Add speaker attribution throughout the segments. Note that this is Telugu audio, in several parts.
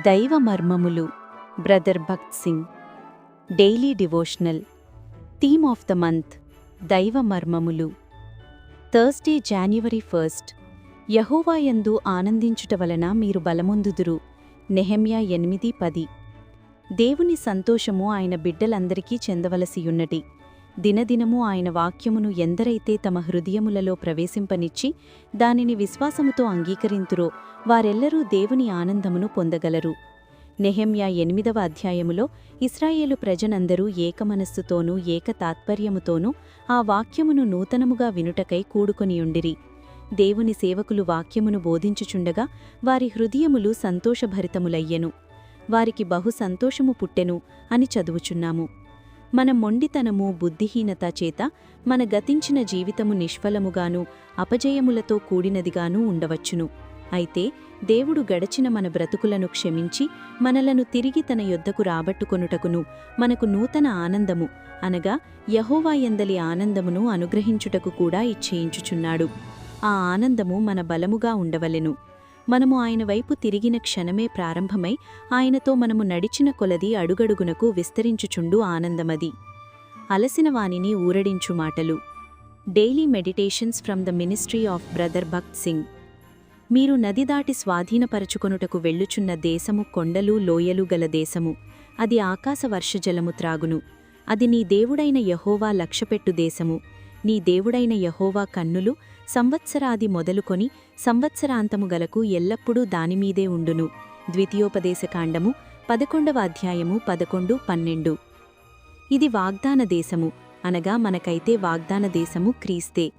Speaker 1: దైవ మర్మములు brother Bhakt Singh. Daily devotional theme of the month దైవ మర్మములు థర్స్డే జాన్యువరి ఫస్ట్ యహోవాయందు ఆనందించుట వలన మీరు బలమొందుదురు. నెహమ్యా ఎనిమిది పది. దేవుని సంతోషము ఆయన బిడ్డలందరికీ చెందవలసియున్నటి. దినదినము ఆయన వాక్యమును ఎందరైతే తమ హృదయములలో ప్రవేశింపనిచ్చి దానిని విశ్వాసముతో అంగీకరింతురో వారెల్లరూ దేవుని ఆనందమును పొందగలరు. నెహెమ్యా ఎనిమిదవ అధ్యాయములో ఇస్రాయేలు ప్రజనందరూ ఏకమనస్సుతోనూ ఏక తాత్పర్యముతోనూ ఆ వాక్యమును నూతనముగా వినుటకై కూడుకొనియుండిరి దేవుని సేవకులు వాక్యమును బోధించుచుండగా వారి హృదయములు సంతోషభరితములయ్యెను. వారికి బహు సంతోషము పుట్టెను అని చదువుచున్నాము. మన మొండితనము బుద్ధిహీనత చేత మన గతించిన జీవితము నిష్ఫలముగాను అపజయములతో కూడినదిగానూ ఉండవచ్చును. అయితే దేవుడు గడచిన మన బ్రతుకులను క్షమించి మనలను తిరిగి తన యొద్దకు రాబట్టుకొనుటకును మనకు నూతన ఆనందము అనగా యహోవాయందలి ఆనందమును అనుగ్రహించుటకు కూడా ఇచ్చేయించుచున్నాడు. ఆ ఆనందము మన బలముగా ఉండవలెను. మనము ఆయన వైపు తిరిగిన క్షణమే ప్రారంభమై ఆయనతో మనము నడిచిన కొలది అడుగడుగునకు విస్తరించుచుండు ఆనందమది. అలసిన వానిని ఊరడించు మాటలు. Daily meditations from the ministry of brother Bhakt Singh. మీరు నది దాటి స్వాధీనపరచుకొనుటకు వెళ్ళుచున్న దేశము కొండలు లోయలు గల దేశము. అది ఆకాశ వర్షజలము త్రాగును. అది నీ దేవుడైన యహోవా లక్ష్యపెట్టు దేశము. నీ దేవుడైన యహోవా కన్నులు సంవత్సరాది మొదలుకొని సంవత్సరాంతము గలకు ఎల్లప్పుడూ దానిమీదే ఉండును. ద్వితీయోపదేశకాండము పదకొండవ అధ్యాయము పదకొండు పన్నెండు. ఇది వాగ్దాన దేశము. అనగా మనకైతే వాగ్దాన దేశము క్రీస్తే.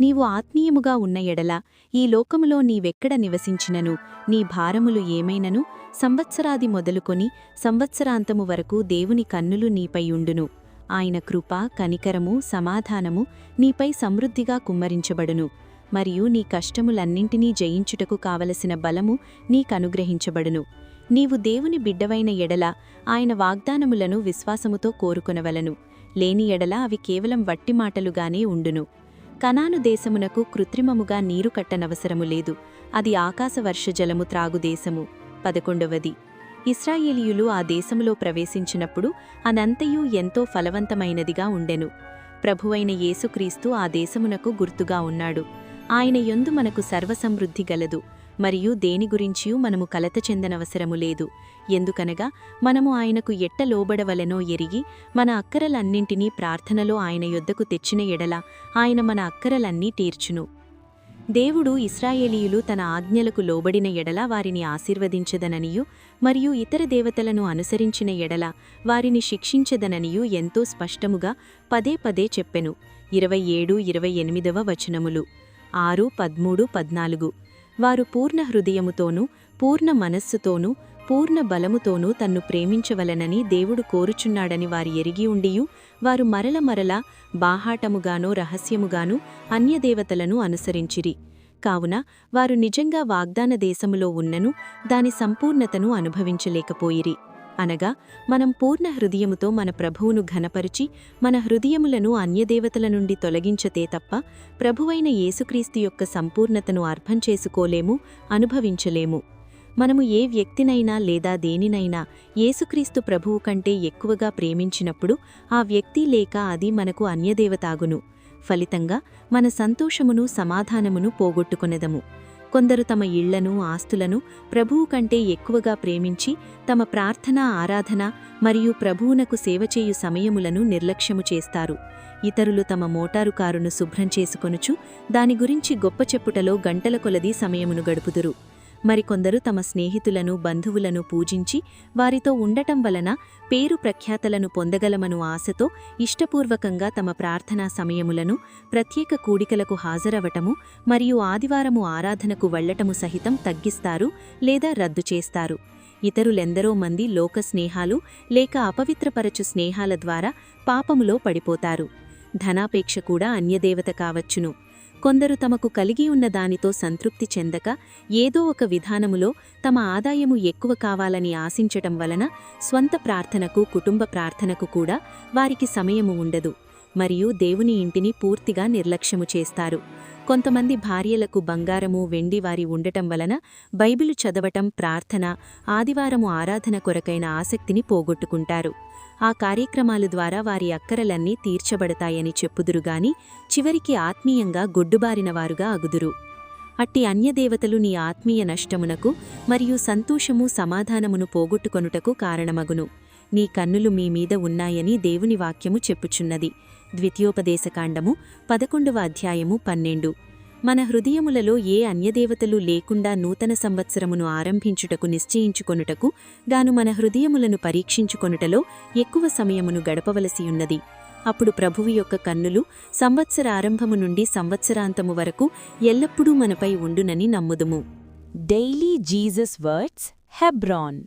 Speaker 1: నీవు ఆత్మీయముగా ఉన్న ఎడల ఈ లోకములో నీవెక్కడ నివసించినను? నీ భారములు ఏమైనను? సంవత్సరాది మొదలుకొని సంవత్సరాంతము వరకు దేవుని కన్నులు నీపై ఉండును. ఆయన కృప కనికరము సమాధానము నీపై సమృద్ధిగా కుమ్మరించబడును. మరియు నీ కష్టములన్నింటినీ జయించుటకు కావలసిన బలము నీకనుగ్రహించబడును. నీవు దేవుని బిడ్డవైన ఎడల ఆయన వాగ్దానములను విశ్వాసముతో కోరుకొనవలను. లేని ఎడల అవి కేవలం వట్టి మాటలుగానే ఉండును. కనాను దేశమునకు కృత్రిమముగా నీరు కట్టనవసరము లేదు. అది ఆకాశవర్షజలము త్రాగుదేశము. పదకొండవది. ఇస్రాయేలీయులు ఆ దేశములో ప్రవేశించినప్పుడు అనంతయు ఎంతో ఫలవంతమైనదిగా ఉండెను. ప్రభువైన యేసుక్రీస్తు ఆ దేశమునకు గుర్తుగా ఉన్నాడు. ఆయన యొందు మనకు సర్వసమృద్ధి గలదు మరియు దేని గురించియూ మనము కలత చెందనవసరము లేదు. ఎందుకనగా మనము ఆయనకు ఎట్ట లోబడవలెనో ఎరిగి మన అక్కరలన్నింటినీ ప్రార్థనలో ఆయన యొద్దకు తెచ్చిన ఎడల ఆయన మన అక్కరలన్నీ తీర్చును. దేవుడు ఇస్రాయేలీయులు తన ఆజ్ఞలకు లోబడిన ఎడల వారిని ఆశీర్వదించదననియు మరియు ఇతర దేవతలను అనుసరించిన ఎడల వారిని శిక్షించదననియు ఎంతో స్పష్టముగా పదే పదే చెప్పెను. ఇరవై ఏడు ఇరవై ఎనిమిదవ వచనములు. ఆరు పద్మూడు పద్నాలుగు. వారు పూర్ణ హృదయముతోనూ పూర్ణ మనస్సుతోనూ పూర్ణ బలముతోనూ తన్ను ప్రేమించవలనని దేవుడు కోరుచున్నాడని వారి ఎరిగి ఉండియు వారు మరల మరల బాహాటముగానో రహస్యముగానూ అన్యదేవతలను అనుసరించిరి. కావున వారు నిజంగా వాగ్దాన దేశములో ఉన్నను దాని సంపూర్ణతను అనుభవించలేకపోయిరి. అనగా మనం పూర్ణ హృదయముతో మన ప్రభువును ఘనపరిచి మన హృదయములను అన్యదేవతల నుండి తొలగించతే తప్ప ప్రభువైన యేసుక్రీస్తు యొక్క సంపూర్ణతను అర్థం చేసుకోలేము అనుభవించలేము. మనము ఏ వ్యక్తినైనా లేదా దేనినైనా యేసుక్రీస్తు ప్రభువు కంటే ఎక్కువగా ప్రేమించినప్పుడు ఆ వ్యక్తి లేక అది మనకు అన్యదేవతాగును. ఫలితంగా మన సంతోషమును సమాధానమును పోగొట్టుకొనెదము. కొందరు తమ ఇళ్ళను ఆస్తులను ప్రభువు కంటే ఎక్కువగా ప్రేమించి తమ ప్రార్థన ఆరాధన మరియు ప్రభువునకు సేవచేయు సమయములను నిర్లక్ష్యము చేస్తారు. ఇతరులు తమ మోటారు కారును శుభ్రం చేసుకొనుచు దాని గురించి గొప్ప చెప్పుటలో గంటల కొలది సమయమును గడుపుదురు. మరికొందరు తమ స్నేహితులను బంధువులను పూజించి వారితో ఉండటం వలన పేరు ప్రఖ్యాతలను పొందగలమను ఆశతో ఇష్టపూర్వకంగా తమ ప్రార్థనా సమయములను ప్రత్యేక కూడికలకు హాజరవటము మరియు ఆదివారము ఆరాధనకు వెళ్ళటము సహితం తగ్గిస్తారు లేదా రద్దు చేస్తారు. ఇతరులెందరో మంది లోక స్నేహాలు లేక అపవిత్రపరచు స్నేహాల ద్వారా పాపములో పడిపోతారు. ధనాపేక్ష కూడా అన్యదేవత కావచ్చును. కొందరు తమకు కలిగి ఉన్న దానితో సంతృప్తి చెందక ఏదో ఒక విధానములో తమ ఆదాయము ఎక్కువ కావాలని ఆశించటం వలన స్వంత ప్రార్థనకు కుటుంబ ప్రార్థనకు కూడా వారికి సమయము ఉండదు. మరియు దేవుని ఇంటిని పూర్తిగా నిర్లక్ష్యము చేస్తారు. కొంతమంది భార్యలకు బంగారము వెండి వారి ఉండటం వలన బైబిలు చదవటం ప్రార్థన ఆదివారము ఆరాధన కొరకైన ఆసక్తిని పోగొట్టుకుంటారు. ఆ కార్యక్రమాల ద్వారా వారి అక్కరలన్నీ తీర్చబడతాయని చెప్పుదురుగాని చివరికి ఆత్మీయంగా గొడ్డుబారినవారుగా అగుదురు. అట్టి అన్యదేవతలు నీ ఆత్మీయ నష్టమునకు మరియు సంతోషము సమాధానమును పోగొట్టుకొనుటకు కారణమగును. నీ కన్నులు మీ మీద ఉన్నాయని దేవుని వాక్యము చెప్పుచున్నది. ద్వితీయోపదేశకాండము పదకొండవ అధ్యాయము పన్నెండు. మన హృదయములలో ఏ అన్యదేవతలు లేకుండా నూతన సంవత్సరమును ఆరంభించుటకు నిశ్చయించుకొనుటకు గాను మన హృదయములను పరీక్షించుకొనుటలో ఎక్కువ సమయమును గడపవలసియున్నది అప్పుడు ప్రభువు యొక్క కన్నులు సంవత్సర ఆరంభము నుండి సంవత్సరాంతము వరకు ఎల్లప్పుడూ మనపై ఉండునని నమ్ముదుము.
Speaker 2: Daily Jesus words Hebron